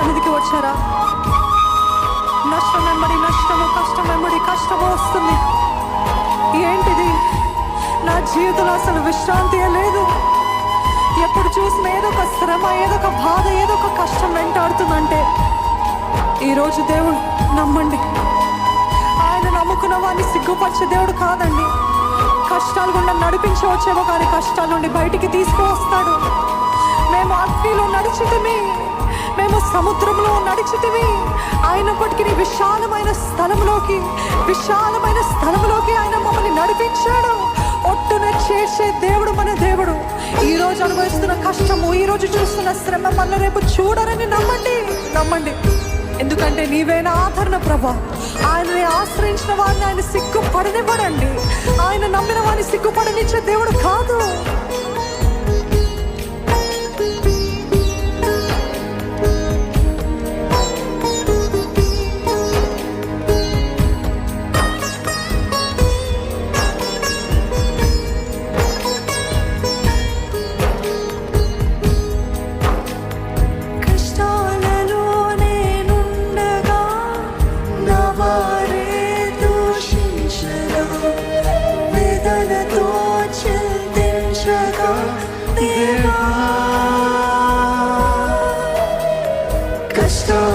సన్నిధికి వచ్చారా? నష్టం వెంబడి నష్టము కష్టం వెంబడి కష్టము వస్తుంది. ఏంటిది? నా జీవితంలో అసలు విశ్రాంతి లేదు. ఎప్పుడు చూసిన ఏదో ఒక శ్రమ ఏదో ఒక బాధ ఏదో ఒక కష్టం వెంటాడుతుందంటే ఈరోజు దేవుడు నమ్మండి. ఆయన నమ్ముకున్న వాడిని సిగ్గుపరిచే దేవుడు కాదండి. కష్టాలు గుండా నడిపించి వచ్చేమో కానీ కష్టాల నుండి బయటికి తీసుకువస్తాడు. మేము అగ్నిలో నడిచితిమి మేము సముద్రంలో నడిచితివి. అయినప్పటికీ విశాలమైన స్థలంలోకి విశాలమైన స్థలంలోకి ఆయన మమ్మల్ని నడిపించాడు. ఒట్టున చేసే దేవుడు మన దేవుడు. ఈ రోజు అనుభవిస్తున్న కష్టము ఈ రోజు చూస్తున్న శ్రమ మళ్ళీ రేపు చూడరని నమ్మండి. నమ్మండి. ఎందుకంటే నీవైన ఆదరణ ప్రభా. ఆయనని ఆశ్రయించిన వారిని ఆయన సిగ్గుపడనివ్వడండి ఆయన నమ్మిన వారిని సిగ్గుపడనిచ్చే దేవుడు కాదు. Stop.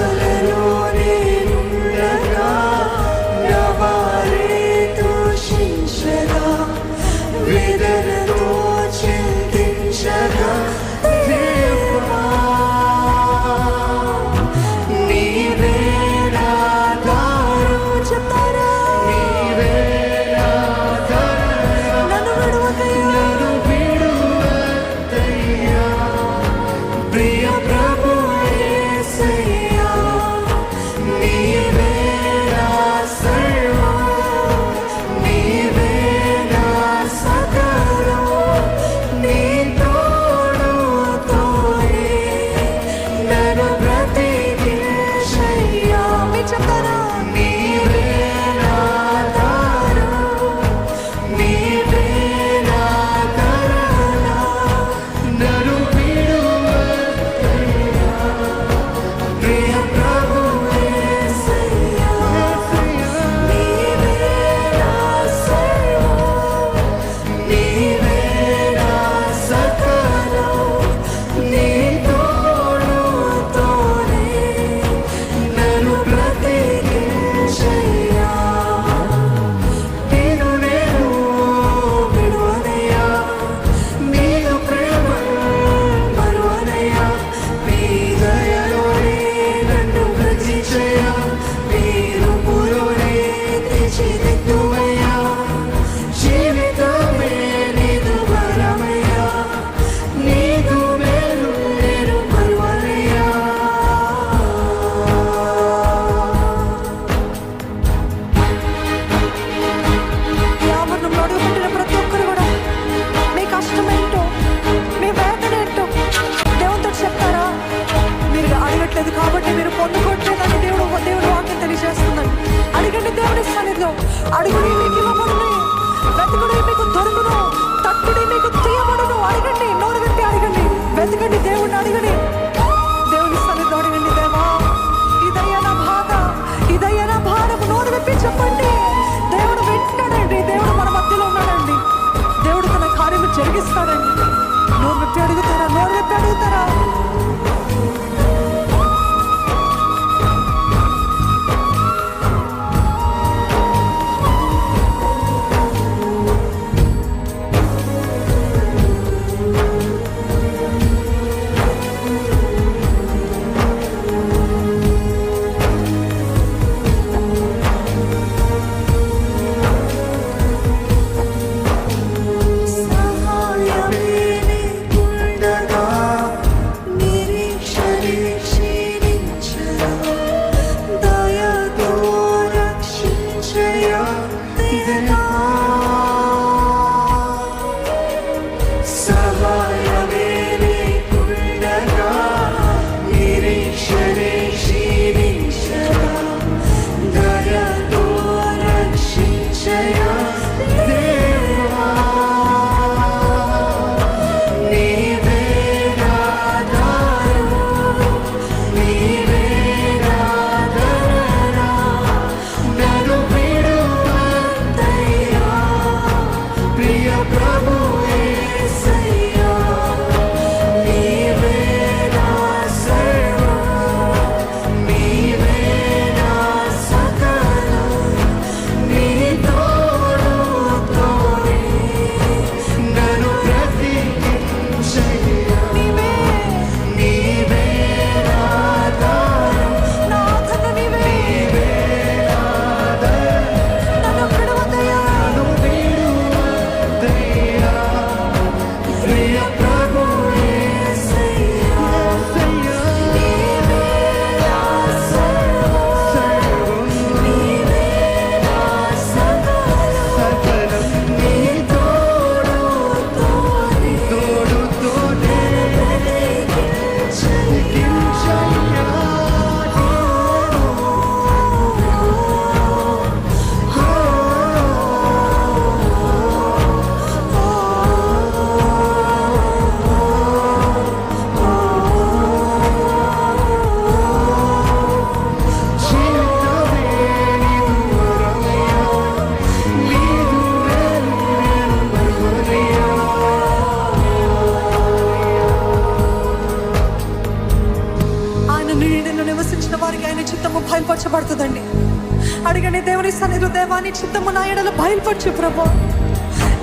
అడగండి దేవుని సన్నిధి దేవాన్ని చిత్తము నా ఎడలు బయలుపరచు ప్రభు.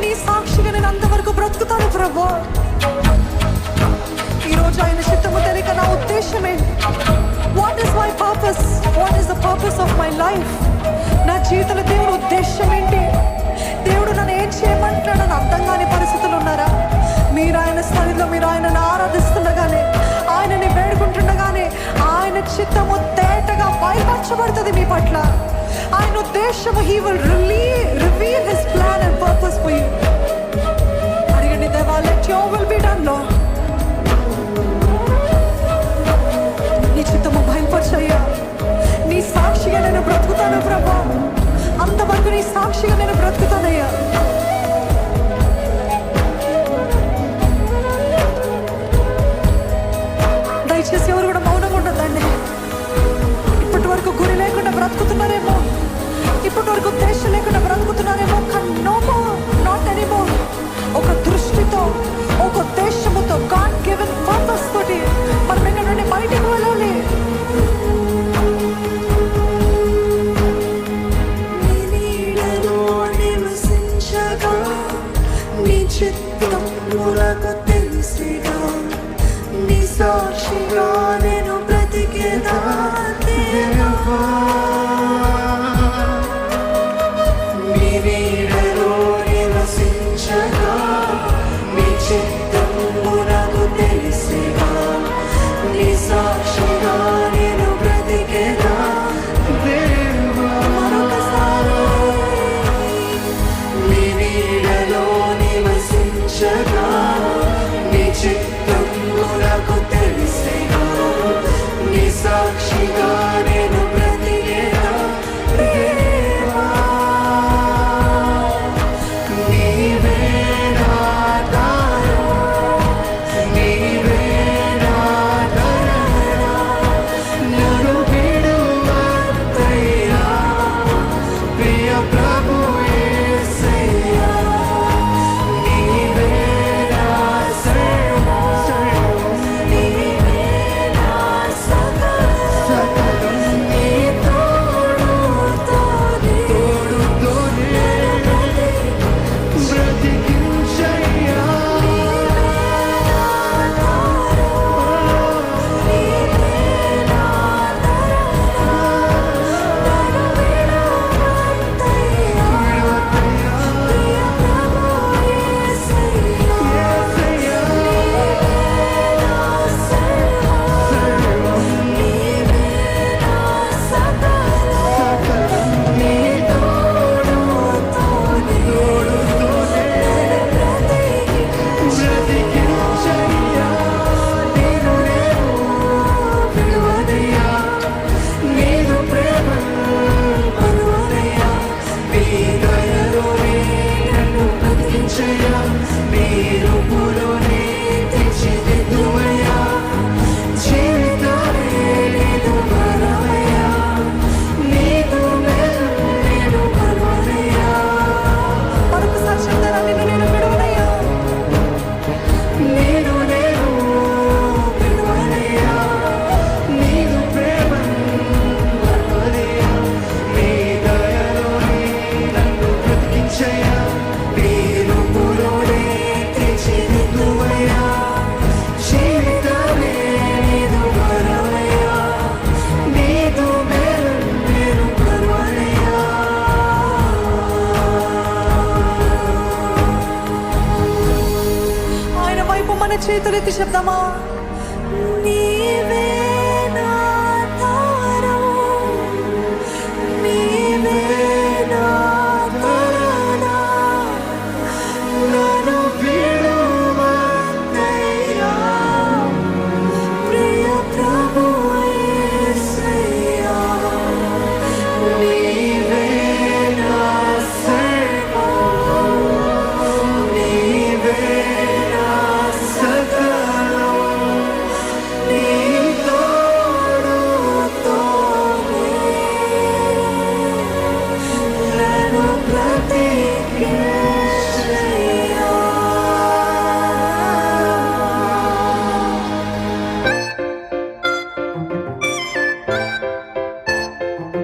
నీ సాక్షిగా నేను అంతవరకు బ్రతుకుతాను ప్రభు. ఈరోజు ఆయన చిత్తము తెలియక నా ఉద్దేశమే what is my purpose what is the purpose of my life నా జీవితంలో దేవుని ఉద్దేశం ఏంటి? దేవుడు నన్ను ఏం చేయమంటున్నాడు అర్థం కాని పరిస్థితులు ఉన్నారా? మీరు ఆయన ఆశపడుతుంది మీ పట్ల. ఆయన ఉద్దేశం he will really reveal his plan and purpose for you అడిగండి దేవా let your will be done lord చేతులెత్తి చెప్దామా? నీ